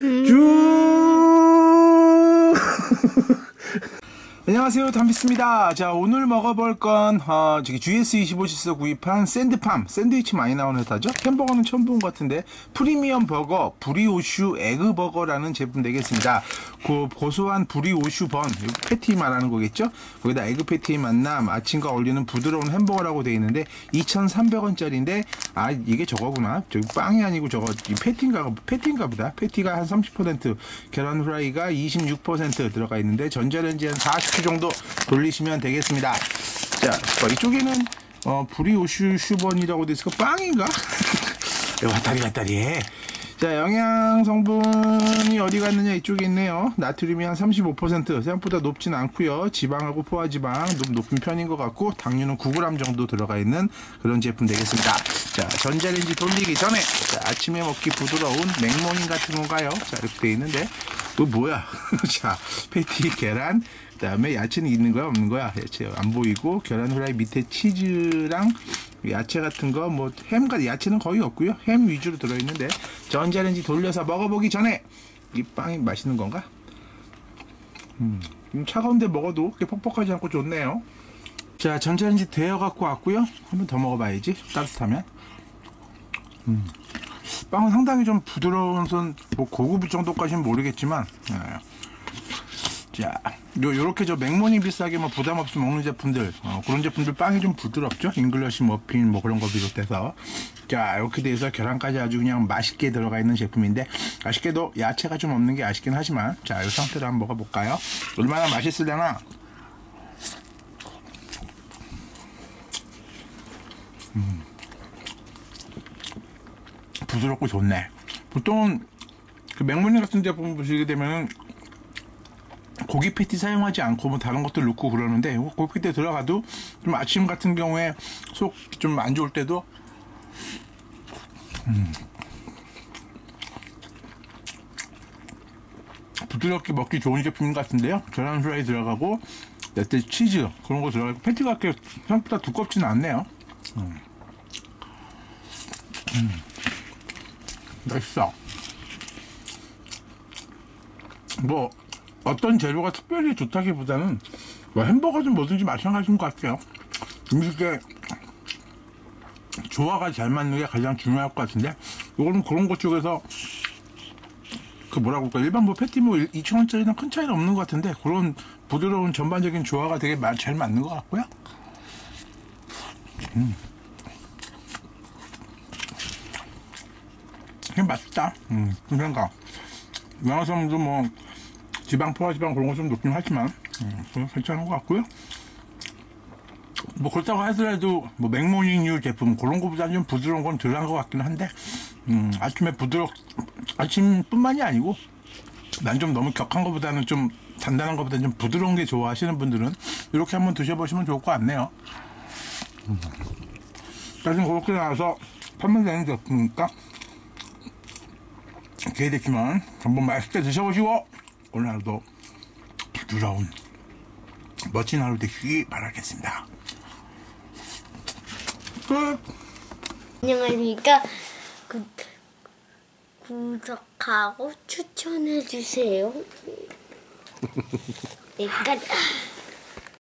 猪 안녕하세요. 담비스입니다. 자 오늘 먹어볼 건 어, 저기 GS25에서 구입한 샌드팜. 샌드위치 많이 나오는 회사죠? 햄버거는 처음 본 것 같은데 프리미엄 버거 브리오슈 에그 버거라는 제품 되겠습니다. 그 고소한 브리오슈 번. 패티 말하는 거겠죠? 거기다 에그 패티 만남 아침과 어울리는 부드러운 햄버거라고 되어 있는데 2,300원짜리인데 아 이게 저거구나. 저기 빵이 아니고 저거 이 패티인가 패티인가 보다. 패티가 한 30% 계란 후라이가 26% 들어가 있는데 전자레인지 한40 초 정도 돌리시면 되겠습니다 자 어, 이쪽에는 어, 브리오슈 슈번이라고 돼 있을까 빵인가 왔다리 갔다리 해. 자, 영양 성분이 어디 갔느냐 이쪽에 있네요. 나트륨이 한 35% 생각보다 높진 않고요. 지방하고 포화지방 좀 높은 편인 것 같고 당류는 9g 정도 들어가 있는 그런 제품 되겠습니다. 자, 전자레인지 돌리기 전에 자, 아침에 먹기 부드러운 맥모닝 같은 건가요? 자, 이렇게 돼 있는데 또 뭐야? 자, 패티, 계란, 그다음에 야채는 있는 거야 없는 거야? 야채 안 보이고 계란 후라이 밑에 치즈랑 야채 같은 거 뭐 햄과 야채는 거의 없고요. 햄 위주로 들어 있는데 전자레인지 돌려서 먹어보기 전에 이 빵이 맛있는 건가? 음, 차가운데 먹어도 그렇게 퍽퍽하지 않고 좋네요. 자, 전자레인지 데워 갖고 왔고요. 한번 더 먹어봐야지. 따뜻하면. 음. 빵은 상당히 좀 부드러운 선 뭐 고급 정도까지는 모르겠지만 네. 자, 요, 요렇게 저 맥모닝 비싸게 뭐 부담 없이 먹는 제품들, 어, 그런 제품들 빵이 좀 부드럽죠? 잉글러시 머핀 뭐 그런 거 비롯해서. 자, 이렇게 돼서 계란까지 아주 그냥 맛있게 들어가 있는 제품인데, 아쉽게도 야채가 좀 없는 게 아쉽긴 하지만, 자, 이 상태로 한번 먹어볼까요? 얼마나 맛있으려나? 음. 부드럽고 좋네. 보통은 그 맥모닝 같은 제품 보시게 되면은 고기 패티 사용하지 않고 뭐 다른 것들 넣고 그러는데 고기 패티 들어가도 좀 아침 같은 경우에 속 좀 안 좋을 때도 음. 부드럽게 먹기 좋은 제품 같은데요. 계란 후라이 들어가고 내때 치즈 그런 거 들어가고 패티가 그렇게 생각보다 두껍지는 않네요. 음. 음. 맛있어. 뭐 어떤 재료가 특별히 좋다기보다는 뭐 햄버거든 뭐든지 마찬가지인 것 같아요. 음식에 조화가 잘 맞는 게 가장 중요할 것 같은데 이거는 그런 것 쪽에서 그 뭐라고 할까 일반 뭐 패티 뭐 2,000원짜리랑 큰 차이는 없는 것 같은데 그런 부드러운 전반적인 조화가 되게 잘 맞는 것 같고요. 음. 맛있다. 음, 그러니까 영화섬도 뭐 지방 포화지방 그런 거 좀 높긴 하지만 음, 괜찮은 것 같고요. 뭐 그렇다고 하더라도 뭐 맥모닝류 제품 그런 거보다는 좀 부드러운 건 덜한 것 같긴 한데 음, 아침에 부드럽 아침뿐만이 아니고 난 좀 너무 격한 것보다는 좀 단단한 것보다는 좀 부드러운 게 좋아하시는 분들은 이렇게 한번 드셔보시면 좋을 것 같네요. 음. 사실 그렇게 나와서 판매되는 제품이니까 기회됐지만 한번 맛있게 드셔보시고 오늘 하루도 부드러운 멋진 하루 되시기 바라겠습니다. 끝. 안녕하십니까. 구, 구독하고 추천해주세요. 일단